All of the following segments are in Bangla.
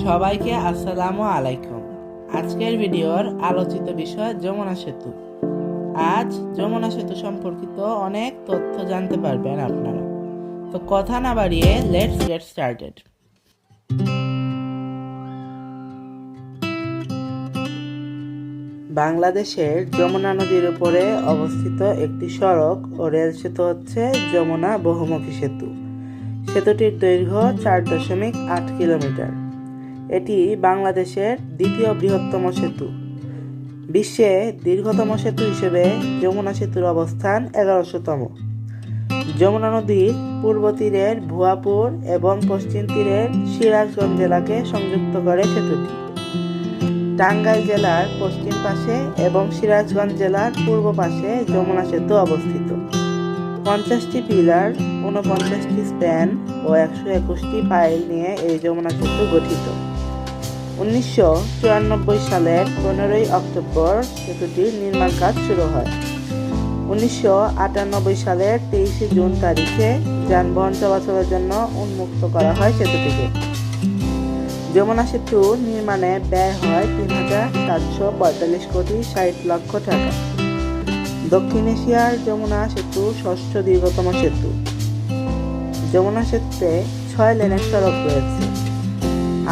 সবাইকে আসসালামু আলাইকুম। আজকের ভিডিওর আলোচিত বিষয় যমুনা সেতু। আজ যমুনা সেতু সম্পর্কিত অনেক তথ্য জানতে পারবেন আপনারা। তো কথা না বাড়িয়ে লেটস গেট স্টার্টেড বাংলাদেশের যমুনা নদীর উপরে অবস্থিত একটি সড়ক ও রেল সেতু হচ্ছে যমুনা বহুমুখী সেতু। সেতুটির দৈর্ঘ্য চার দশমিক আট কিলোমিটার। এটি বাংলাদেশের দ্বিতীয় বৃহত্তম সেতু। বিশ্বে দীর্ঘতম সেতু হিসেবে যমুনা সেতুর অবস্থান এগারোশোতম। যমুনা নদীর পূর্ব তীরের ভুয়াপুর এবং পশ্চিম তীরের সিরাজগঞ্জ জেলাকে সংযুক্ত করে সেতুটি। টাঙ্গাইল জেলার পশ্চিম পাশে এবং সিরাজগঞ্জ জেলার পূর্ব পাশে যমুনা সেতু অবস্থিত। পঞ্চাশটি পিলার, ঊনপঞ্চাশটি স্প্যান ও একশো একুশটি পাইল নিয়ে এই যমুনা সেতু গঠিত। উনিশশো চুরানব্বই সালের পনেরোই অক্টোবর সেতুটির নির্মাণ কাজ শুরু হয়। উনিশশো আটানব্বই সালের তেইশে জুন তারিখে যানবাহন চলাচলের জন্য উন্মুক্ত করা হয় সেতুটিকে। যমুনা সেতু নির্মাণে ব্যয় হয় তিন হাজার সাতশো পঁয়তাল্লিশ কোটি ষাট লক্ষ টাকা। দক্ষিণ এশিয়ার যমুনা সেতু ষষ্ঠ দীর্ঘতম সেতু। যমুনা সেতুতে ছয় লেনের সড়ক রয়েছে।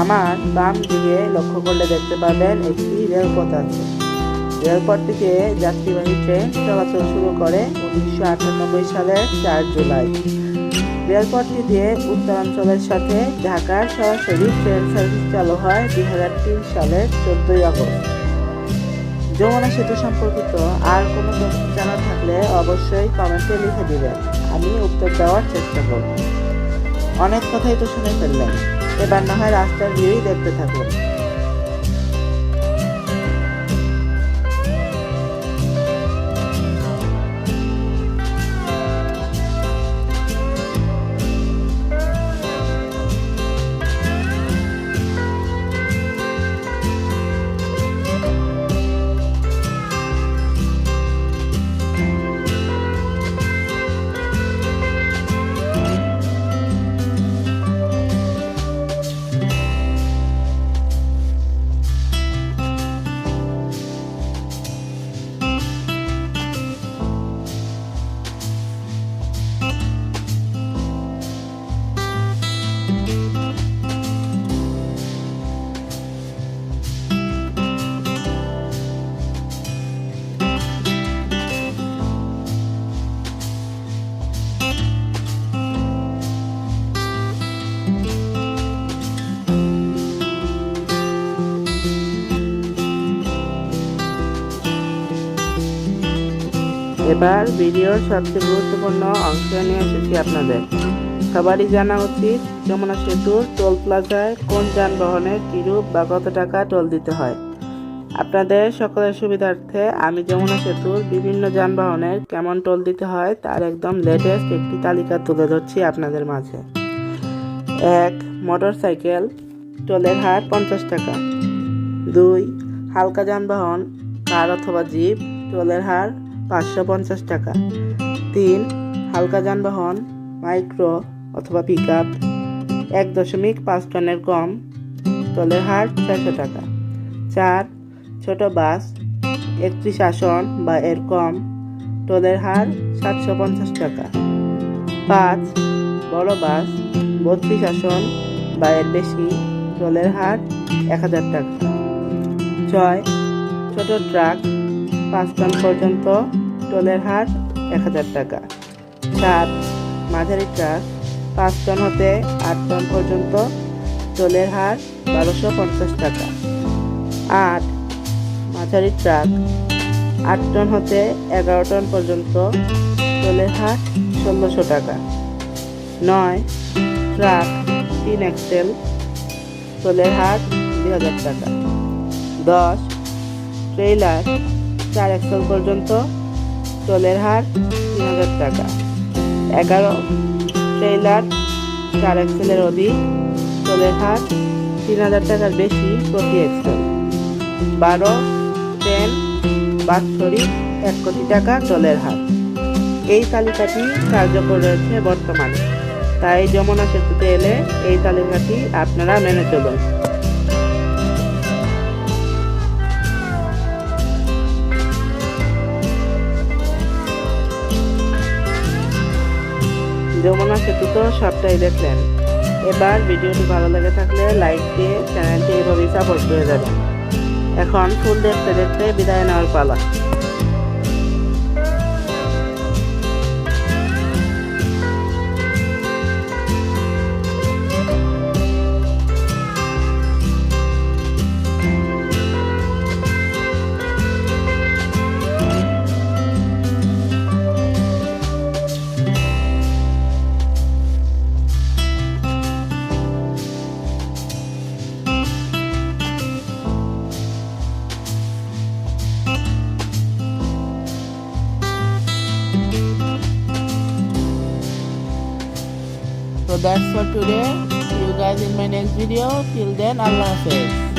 আমার বাম দিকে লক্ষ্য করলে দেখতে পাবেন একটি রেলপথ আছে। রেলপথটিতে যাত্রীবাহী ট্রেন চলাচল শুরু করে উনিশশো আটানব্বই সালের চার জুলাই। রেলপথটি দিয়ে উত্তরাঞ্চলের সাথে ঢাকার সরাসরি ট্রেন সার্ভিস চালু হয় দুই হাজার তিন সালের চোদ্দই আগস্ট। যমুনা সেতু সম্পর্কিত আর কোনো প্রশ্ন জানা থাকলে অবশ্যই কমেন্টে লিখে দিবেন। আমি উত্তর দেওয়ার চেষ্টা করব। অনেক কথাই তো শুনে ফেললেন। এবার না হয় রাস্তার ভিউই দেখতে থাকুন। এবার ভিডিওর সবচেয়ে গুরুত্বপূর্ণ অংশ নিয়ে এসেছি আপনাদের। সবারই জানা উচিত যমুনা সেতুর টোল প্লাজায় কোন যানবাহনের কিরূপ বা কত টাকা টোল দিতে হয়। আপনাদের সকলের সুবিধার্থে আমি যমুনা সেতুর বিভিন্ন যানবাহনের কেমন টোল দিতে হয় তার একদম লেটেস্ট একটি তালিকা তুলে ধরছি আপনাদের মাঝে। এক মোটর সাইকেল টোলের হার পঞ্চাশ টাকা। দুই, হালকা যানবাহন, কার অথবা জিপ, টোলের হার পাঁচশো পঞ্চাশ টাকা। তিন, হালকা যানবাহন, মাইক্রো অথবা পিক আপ এক দশমিক পাঁচ টনের কম টোলের হার ছয়শো টাকা। চার, ছোট বাস একত্রিশ আসন বা এর কম টোলের হার সাতশো পঞ্চাশ টাকা। পাঁচ, বড় বাস, বত্রিশ আসন বা এর বেশি টোলের হার এক হাজার টাকা। ছয়, ছোট ট্রাক পাঁচ টন পর্যন্ত টোলের হার এক হাজার টাকা। সাত মাঝারি ট্রাক পাঁচ টন হতে আট টন পর্যন্ত টোলের হার বারোশো পঞ্চাশ টাকা। আট, মাঝারি ট্রাক আট টন হতে এগারো টন পর্যন্ত টোলের হার ষোলোশো টাকা। নয়, ট্রাক, তিন এক্সেল, টোলের হার দুই হাজার টাকা। দশ, ট্রেইলার চার এক্সেল পর্যন্ত টোলের হার তিন হাজার টাকা। এগারো ট্রেইলার চার এক্সেলের অধিক টোলের হার তিন হাজার টাকার বেশি প্রতি এক্সেল বারো টেন বাৎসরিক এক কোটি টাকা টোলের হার। এই তালিকাটি কার্যকর রয়েছে বর্তমানে। তাই যমুনা সেতুতে এলে এই তালিকাটি আপনারা মেনে চলুন। যমুনা সেতু তো সবটাই দেখলেন। এবার ভিডিওটি ভালো লেগে থাকলে লাইক দিয়ে চ্যানেলটি এভাবেই সাপোর্ট করে যাবেন এখন ফুল দেখতে দেখতে বিদায় নেওয়ার পালা। That's for today. See you guys in my next video. Till then, Allah Hafiz.